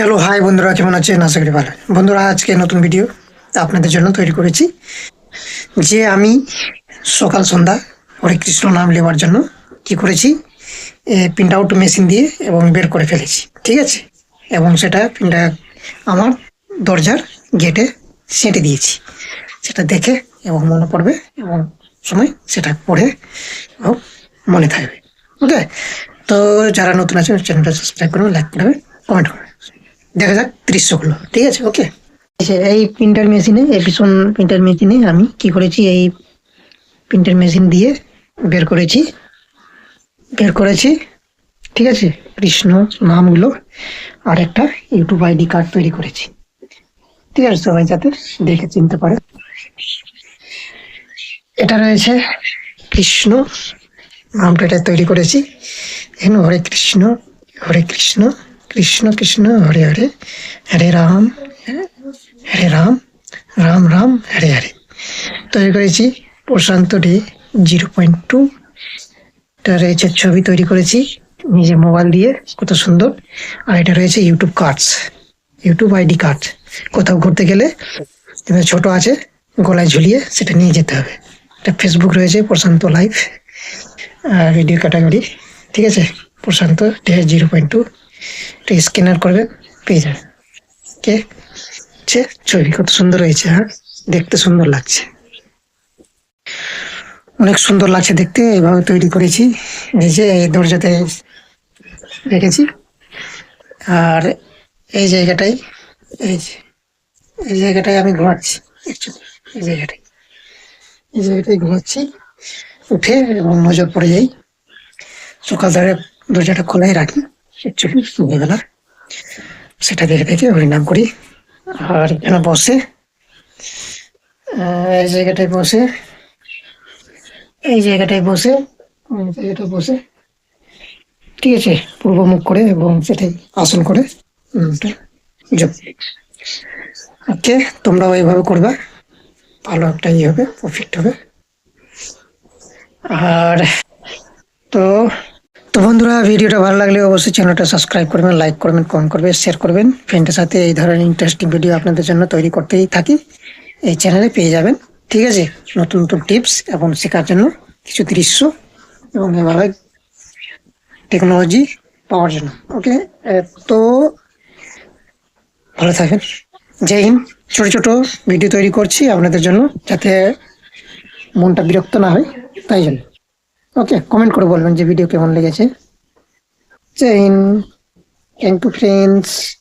Hello, high বন্ধুরা, কেমন আছেন? আশা করি ভালো বন্ধুরা, আজকে নতুন ভিডিও আপনাদের জন্য তৈরি করেছি যে আমি সকাল সন্ধ্যা হরে কৃষ্ণ নাম নেওয়ার জন্য কি করেছি? প্রিন্ট আউট মেশিন দিয়ে এবং বের করে ফেলেছি, ঠিক আছে? এবং সেটা প্রিন্ট আমার দরজার গেটে সেঁটে দিয়েছি। সেটা দেখে এবং মনে পড়বে এবং সময় সেটা পড়ে এবং মনে থাকবে ওকে তো যারা নতুন আছে চ্যানেলটা সাবস্ক্রাইব করবে লাইক করবে কমেন্ট করবে দেখা যাক দৃশ্যগুলো ঠিক আছে ওকে এই প্রিন্টার মেশিনে ভীষণ প্রিন্টার মেশিনে আমি কি করেছি, এই প্রিন্টার মেশিন দিয়ে বের করেছি। বের করেছি, ঠিক আছে? কৃষ্ণ নামগুলো আর একটা ইউটিউব আইডি কার্ড তৈরি করেছি। ঠিক আছে, সবাই যাতে দেখে চিনতে পারে। এটা রয়েছে কৃষ্ণ নামটা এটা তৈরি করেছি। এখানে হরে কৃষ্ণ হরে কৃষ্ণ। কৃষ্ণ কৃষ্ণ, হরে হরে হরে রাম হরে রাম রাম রাম, হরে হরে। তৈরি করেছি Prashant Dey zero point two. এটা রয়েছে ছবি তৈরি করেছি নিজে মোবাইল দিয়ে, কত সুন্দর। আর এটা রয়েছে YouTube cards, YouTube ID card. কোথাও ঘুরতে গেলে ছোট আছে, গলায় ঝুলিয়ে সেটা নিয়ে যেতে হবে। এটা ফেসবুক রয়েছে, প্রশান্ত লাইভ আর ভিডিও ক্যাটাগরি। ঠিক আছে, Prashant Dey zero point two. এটা স্ক্যানার করবেন পেয়ে যাবেন কে? হচ্ছে ছবি কত সুন্দর হয়েছে হ্যাঁ? দেখতে সুন্দর লাগছে। অনেক সুন্দর লাগছে দেখতে এইভাবে তৈরি করেছি। এই যে এই দরজাতে রেখেছি। আর এই জায়গাটাই, এই যে, এই জায়গাটায় আমি ঘুমাচ্ছি এই জায়গাটায় এই জায়গাটায় ঘুমাচ্ছি, উঠে এবং নজর পড়ে যাই। সকাল ধরে দরজাটা খোলাই রাখি। সেটা দেখে দেখে হরিনাম করি। আর এখানে বসে এই জায়গাটায় বসে, এই জায়গাটায় বসে এই জায়গাটায় বসে। ঠিক আছে, পূর্ব মুখ করে এবং সেটাই আসন করে। ওকে তোমরাও এইভাবে করবা, ভালো একটা ইয়ে হবে প্রফিট হবে। আর তো তো বন্ধুরা, ভিডিওটা ভালো লাগলে অবশ্যই চ্যানেলটা সাবস্ক্রাইব করবেন লাইক করবেন কমেন্ট করবেন শেয়ার করবেন। ফ্রেন্ডের সাথে এই ধরনের ইন্টারেস্টিং ভিডিও আপনাদের জন্য তৈরি করতেই থাকি। এই চ্যানেলে পেয়ে যাবেন। ঠিক আছে? নতুন নতুন টিপস এবং শেখার জন্য কিছু দৃশ্য এবং এভাবে টেকনোলজি পাওয়ার জন্য। ওকে তো ভালো থাকবেন। জয় হিন্দ। ছোট ছোট ভিডিও তৈরি করছি আপনাদের জন্য যাতে মনটা বিরক্ত না হয়। তাই জন্য। ওকে কমেন্ট করে বলবেন যে ভিডিও কেমন লেগেছে। Hind thank you friends